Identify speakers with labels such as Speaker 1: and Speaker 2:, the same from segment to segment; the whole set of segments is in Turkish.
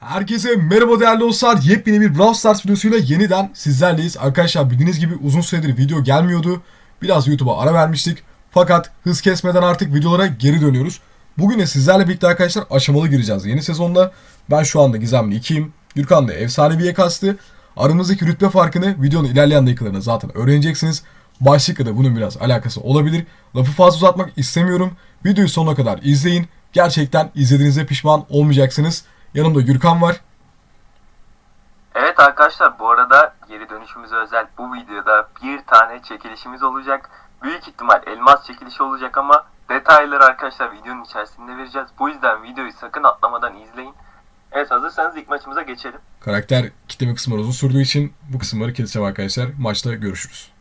Speaker 1: Herkese merhaba değerli dostlar. Yepyeni bir Brawl Stars videosuyla yeniden sizlerleyiz. Arkadaşlar bildiğiniz gibi uzun süredir video gelmiyordu. Biraz YouTube'a ara vermiştik. Fakat hız kesmeden artık videolara geri dönüyoruz. Bugün de sizlerle birlikte arkadaşlar aşamalı gireceğiz yeni sezonda. Ben şu anda Gizemli 2'yim. Gürkan da efsaneviye kastı. Aramızdaki rütbe farkını videonun ilerleyen dakikalarında zaten öğreneceksiniz. Başlıkla da bunun biraz alakası olabilir. Lafı fazla uzatmak istemiyorum. Videoyu sonuna kadar izleyin. Gerçekten izlediğinizde pişman olmayacaksınız. Yanımda Gürkan var.
Speaker 2: Evet arkadaşlar bu arada geri dönüşümüze özel bu videoda bir tane çekilişimiz olacak. Büyük ihtimal elmas çekilişi olacak ama detayları arkadaşlar videonun içerisinde vereceğiz. Bu yüzden videoyu sakın atlamadan izleyin. Evet hazırsanız ilk maçımıza geçelim.
Speaker 1: Karakter kitleme kısımları uzun sürdüğü için bu kısımları keseceğim arkadaşlar. Maçta görüşürüz.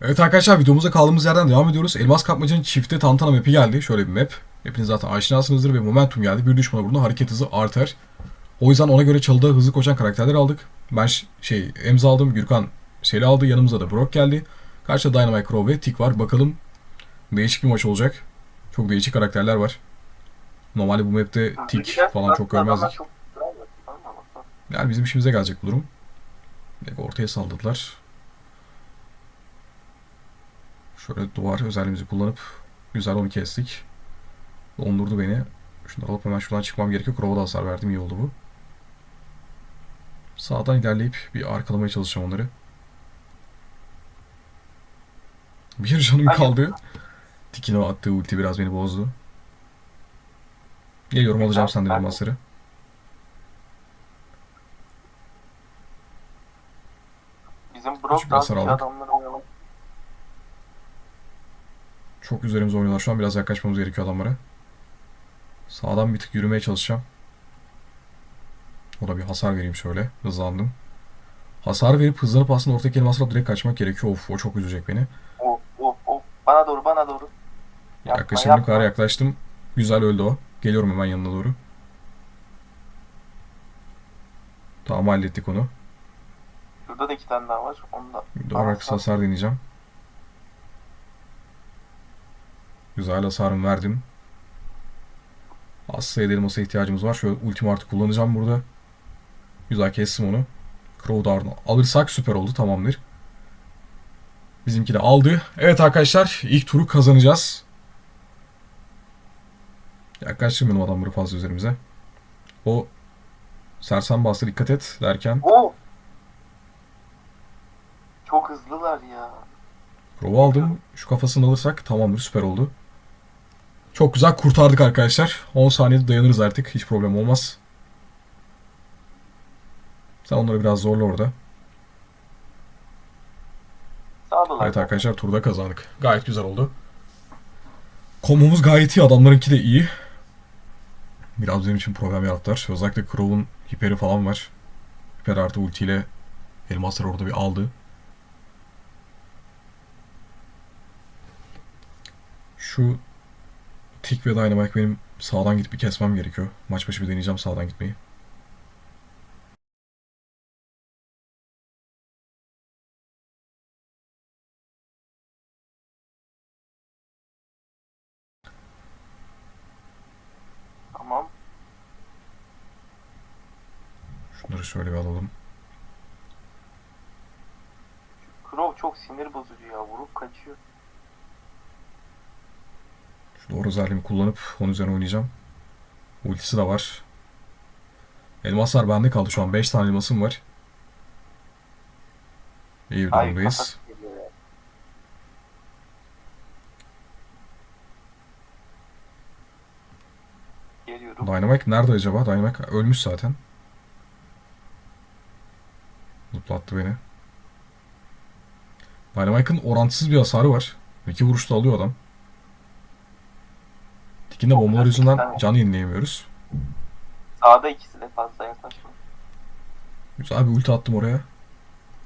Speaker 1: Evet arkadaşlar videomuza kaldığımız yerden devam ediyoruz. Elmas kapmacının çifte tantana map'i geldi. Şöyle bir map. Hepiniz zaten aşinasınızdır ve momentum geldi. Bir düşmana vurduğunda hareket hızı artar. O yüzden ona göre çalıda hızlı koşan karakterler aldık. Ben şey Emza aldım. Gürkan Seli aldı. Yanımıza da Brock geldi. Karşıda Dynamite Crow ve Tick var. Bakalım değişik bir maç olacak. Çok değişik karakterler var. Normalde bu map'te Tick falan çok görmezdik. Yani bizim işimize gelecek bu durum. Ortaya saldırdılar. Şöyle duvar özelliğimizi kullanıp güzel onu kestik. Dondurdu beni. Şunu alıp hemen şuradan çıkmam gerekiyor. Crow'a da hasar verdim. iyi oldu bu. Sağdan ilerleyip bir arkalamaya çalışacağım onları. Bir canım kaldı. Tikino attığı ulti biraz beni bozdu. Geliyorum alacağım senden elmasları.
Speaker 2: Bizim Brock
Speaker 1: hasar aldık. Çok üzerimize oynuyorlar şu an. Biraz yaklaşmamız gerekiyor adamlara. Sağdan bir tık yürümeye çalışacağım. O da bir hasar vereyim şöyle. Hızlandım. Hasar verip hızlanıp aslında ortadaki elmasla direkt kaçmak gerekiyor. Of o çok üzecek beni.
Speaker 2: Of of of bana doğru bana doğru. Yapma,
Speaker 1: Yaklaşabildiğim kadar yaklaştım. Güzel öldü o. Geliyorum hemen yanına doğru. Tamam hallettik onu.
Speaker 2: Şurada da iki tane daha var. Onu da
Speaker 1: Doğru hasar deneyeceğim. Güzel hasarımı verdim. Az sayıda elmasa ihtiyacımız var. Şöyle ultimi artık kullanacağım burada. Güzel kestim onu. Crow Dart'ını alırsak süper oldu. Tamamdır. Bizimki de aldı. Evet arkadaşlar ilk turu kazanacağız. Yaklaştırmayalım adamları fazla üzerimize. O sersem bastı dikkat et derken
Speaker 2: Oo! Çok hızlılar ya.
Speaker 1: Rovu aldım. Şu kafasını alırsak tamamdır süper oldu. Çok güzel kurtardık arkadaşlar. 10 saniyede dayanırız artık. Hiç problem olmaz. Sen onları biraz zorla orada.
Speaker 2: Sağdalar.
Speaker 1: Evet arkadaşlar turda kazandık. Gayet güzel oldu. Komumuz gayet iyi. Adamlarınki de iyi. Biraz benim için problem yarattılar. Özellikle Crow'un hiperi falan var. Hiper artı ultiyle elmasları orada bir aldı. Şu Tick ve Dynamite benim sağdan gidip bir kesmem gerekiyor. Maç başı bir deneyeceğim sağdan gitmeyi.
Speaker 2: Tamam.
Speaker 1: Şunları şöyle bir alalım.
Speaker 2: Crow çok sinir bozucu ya. Vurup kaçıyor.
Speaker 1: Doğru özelliğimi kullanıp onun üzerine oynayacağım. Ultisi de var. Elmaslar bende kaldı şu an. 5 tane elmasım var. İyi bir
Speaker 2: Ay
Speaker 1: durumdayız. Dynamite nerede acaba? Dynamite ölmüş zaten. Zıplattı beni. Dynamite'ın orantısız bir hasarı var. İki vuruşta alıyor adam. Tikin de bombalar yüzünden can yenileyemiyoruz.
Speaker 2: Sağda ikisi de fazla yaklaşma.
Speaker 1: Güzel bir ulti attım oraya.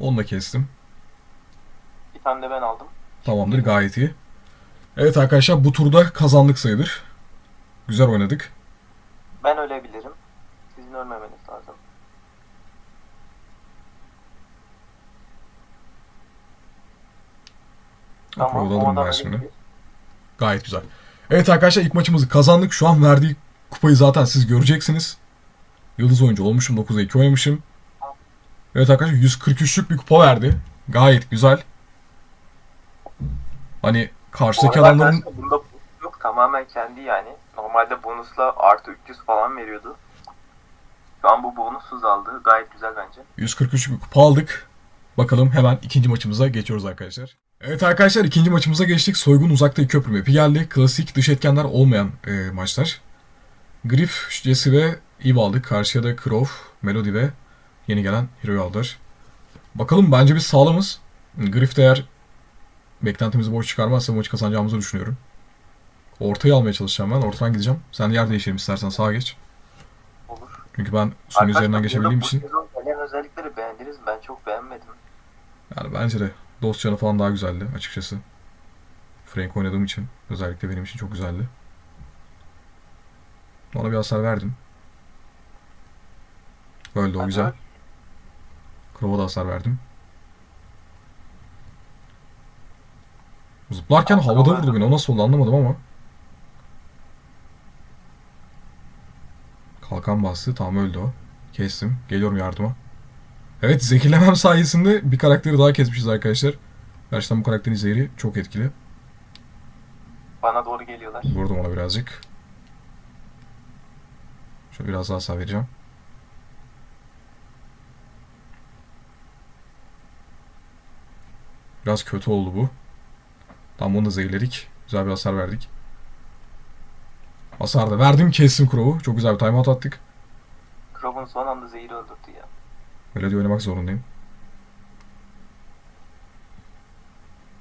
Speaker 1: Onu da kestim.
Speaker 2: Bir tane de ben aldım.
Speaker 1: Tamamdır gayet iyi. Evet arkadaşlar bu turda kazandık sayılır. Güzel oynadık.
Speaker 2: Ben ölebilirim. Sizin ölmemeniz lazım. Tamam. Adam
Speaker 1: ben şimdi. Gayet güzel. Evet arkadaşlar ilk maçımızı kazandık. Şu an verdiği kupayı zaten siz göreceksiniz. Yıldız oyuncu olmuşum. 9'a 2 oynamışım. Evet arkadaşlar 143'lük bir kupa verdi. Gayet güzel. Hani karşıdaki adamların
Speaker 2: bunda yok tamamen kendi yani. Normalde bonusla artı 300 falan veriyordu. Şu an bu bonussuz aldı. Gayet güzel bence.
Speaker 1: 143 bir kupa aldık. Bakalım hemen ikinci maçımıza geçiyoruz arkadaşlar. Evet arkadaşlar ikinci maçımıza geçtik. Soygun uzaktaki köprü map'i geldi. Klasik dış etkenler olmayan e, maçlar. Griff, Jesse ve Eve aldık. Karşıya da Crow, Melody ve yeni gelen Hero'yu aldılar. Bakalım bence biz sağlamız. Griff de eğer beklentimizi boş çıkarmazsa maçı kazanacağımızı düşünüyorum. Ortayı almaya çalışacağım ben. Ortadan gideceğim. Sen yer değişelim istersen sağa geç.
Speaker 2: Olur.
Speaker 1: Çünkü ben suyun üzerinden geçebildiğim için.
Speaker 2: gelen özellikleri beğendiniz mi? Ben çok beğenmedim.
Speaker 1: Yani bence de dost canı falan daha güzeldi açıkçası. Frank oynadığım için özellikle benim için çok güzeldi. Ona bir hasar verdim. Öldü o güzel.
Speaker 2: bak.
Speaker 1: Crow'a da hasar verdim. Zıplarken havada vurdu beni. O nasıl oldu anlamadım ama. Kalkan bastı. Tamam öldü o. Kestim. Geliyorum yardıma. Evet zehirlemem sayesinde bir karakteri daha kesmişiz arkadaşlar. Gerçekten bu karakterin zehri çok etkili.
Speaker 2: Bana doğru geliyorlar.
Speaker 1: Vurdum ona birazcık. Şöyle biraz daha hasar vereceğim. Biraz kötü oldu bu. Tam bunu da zehirledik. Güzel bir hasar verdik. Hasar da verdim kestim Crow'u. Çok güzel bir timeout attık.
Speaker 2: Crow'un son anda zehri öldürdü ya.
Speaker 1: Melody oynamak zorundayım.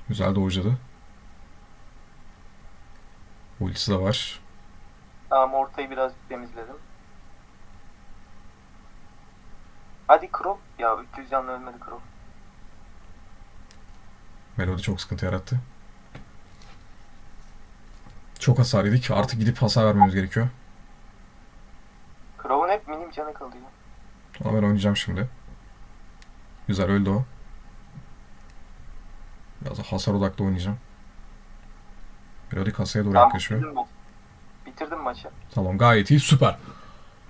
Speaker 1: Güzel dojladı. Ultisi de var.
Speaker 2: Tamam ortayı biraz temizledim. Hadi Crow. Ya 300 canlı ölmedi Crow.
Speaker 1: Melody çok sıkıntı yarattı. Çok hasar yedik. Artık gidip hasar vermemiz gerekiyor.
Speaker 2: Crow'un hep minim canı kalıyor.
Speaker 1: Ama ben oynayacağım şimdi. Güzel öldü o. Biraz da hasar odaklı oynayacağım. Melody kasaya doğru
Speaker 2: Tamam
Speaker 1: yaklaşıyor.
Speaker 2: bitirdim, maçı. bitirdim maçı.
Speaker 1: Tamam gayet iyi süper.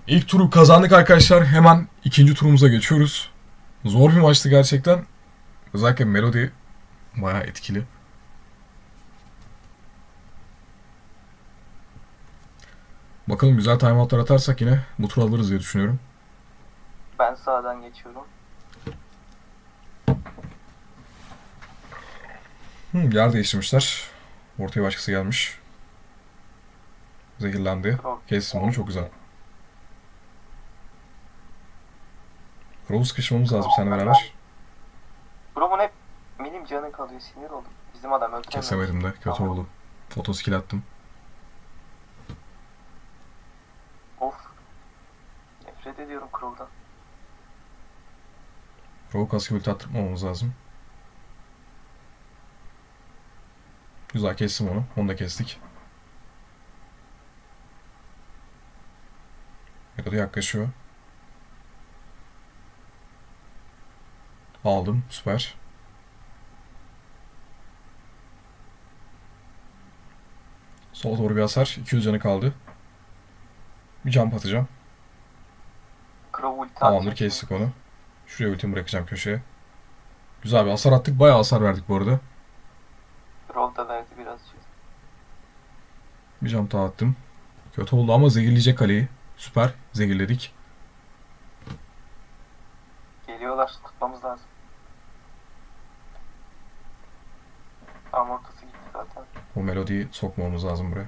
Speaker 1: İlk turu kazandık arkadaşlar. Hemen ikinci turumuza geçiyoruz. Zor bir maçtı gerçekten. Özellikle Melody bayağı etkili. Bakalım güzel timeoutlar atarsak yine bu turu alırız diye düşünüyorum.
Speaker 2: Ben sağdan geçiyorum.
Speaker 1: Hı, yer değiştirmişler. Ortaya başkası gelmiş. Zehirlendi.
Speaker 2: Crow.
Speaker 1: Kestim onu çok güzel. Crow'u sıkışmamız lazım seninle beraber.
Speaker 2: Crow'un hep minim canı kalıyor. Sinir oldum. Bizim adam öldüremiyor.
Speaker 1: Kesemedim de. Kötü oldu. Foto skill attım.
Speaker 2: Of. Nefret ediyorum Crow'dan.
Speaker 1: Crow'u kaskı ulti attırmamamız lazım. Güzel kestim onu. Onu da kestik. Melody yaklaşıyor. Aldım. Süper. Sola doğru bir hasar. 200 canı kaldı. Bir jump atacağım. Tamamdır kestik onu. Şuraya ultimi bırakacağım köşeye. Güzel bir hasar attık. Bayağı hasar verdik bu arada.
Speaker 2: Birazcık.
Speaker 1: Bir jump daha attım. Kötü oldu ama zehirleyecek kaleyi. Süper. Zehirledik.
Speaker 2: Geliyorlar. Tutmamız lazım. Tam ortası gitti zaten.
Speaker 1: O melodiyi sokmamız lazım buraya.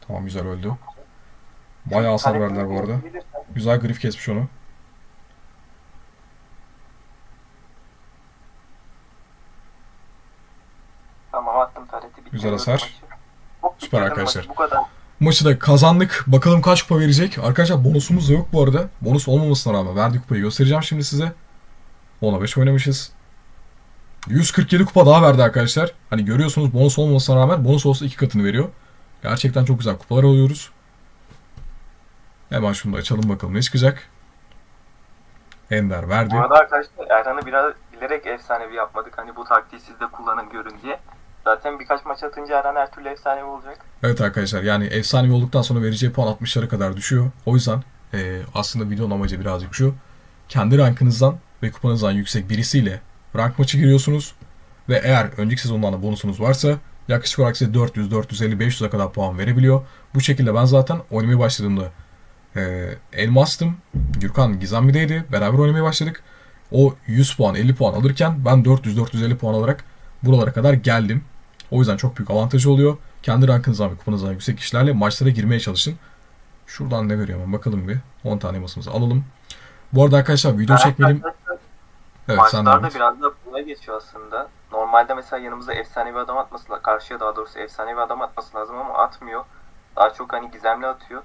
Speaker 1: Tamam güzel öldü. Bayağı hasar verdiler bu arada. Güzel grif kesmiş onu.
Speaker 2: Tamam attım tareti. bitti.
Speaker 1: Güzel hasar. Süper arkadaşlar.
Speaker 2: Bu kadar.
Speaker 1: Maçı da kazandık. Bakalım kaç kupa verecek. Arkadaşlar bonusumuz da yok bu arada. Bonus olmamasına rağmen verdiği kupayı göstereceğim şimdi size. 10'a 5 oynamışız. 147 kupa daha verdi arkadaşlar. Hani görüyorsunuz bonus olmamasına rağmen bonus olsa iki katını veriyor. Gerçekten çok güzel kupalar alıyoruz. Hemen şunu da açalım bakalım ne çıkacak. Ender verdi.
Speaker 2: Bu arada arkadaşlar Erhan'ı biraz bilerek efsanevi yapmadık. Hani bu taktiği siz de kullanın görün diye. Zaten birkaç maç atınca Eren her türlü efsanevi olacak.
Speaker 1: Evet arkadaşlar yani efsanevi olduktan sonra vereceği puan 60'lara kadar düşüyor. O yüzden e, aslında videonun amacı birazcık şu. Kendi rankınızdan ve kupanızdan yüksek birisiyle rank maçı giriyorsunuz. Ve eğer önceki sezondan da bonusunuz varsa yaklaşık olarak size 400, 450, 500'e kadar puan verebiliyor. Bu şekilde ben zaten oynamaya başladığımda e, Elmas'tım. Gürkan Gizemli'deydi. Beraber oynamaya başladık. O 100 puan, 50 puan alırken ben 400-450 puan alarak buralara kadar geldim. O yüzden çok büyük avantajı oluyor. Kendi rankınızdan ve kupanızdan yüksek kişilerle maçlara girmeye çalışın. Şuradan ne veriyor hemen bakalım bir. 10 tane masamızı alalım. Bu arada arkadaşlar video çekmedim. Evet Ahmet.
Speaker 2: biraz da kolay geçiyor aslında. Normalde mesela yanımızda efsane bir adam atması lazım. Karşıya daha doğrusu efsane bir adam atması lazım ama atmıyor. Daha çok hani gizemli atıyor.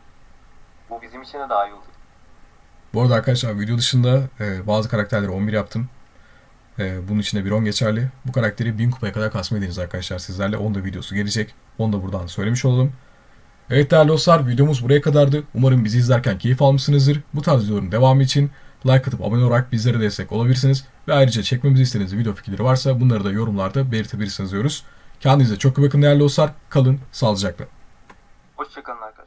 Speaker 2: Bu bizim için de daha iyi olur.
Speaker 1: Bu arada arkadaşlar video dışında e, bazı karakterleri 11 yaptım. E, bunun içinde bir 10 geçerli. Bu karakteri 1000 kupaya kadar kasmayı deneyeceğiz arkadaşlar sizlerle. Onun da videosu gelecek. Onu da buradan söylemiş olalım. Evet değerli dostlar videomuz buraya kadardı. Umarım bizi izlerken keyif almışsınızdır. Bu tarz videoların devamı için like atıp abone olarak bizlere destek olabilirsiniz. Ve ayrıca çekmemizi istediğiniz video fikirleri varsa bunları da yorumlarda belirtebilirsiniz diyoruz. Kendinize çok iyi bakın değerli dostlar. Kalın sağlıcakla.
Speaker 2: Hoşçakalın arkadaşlar.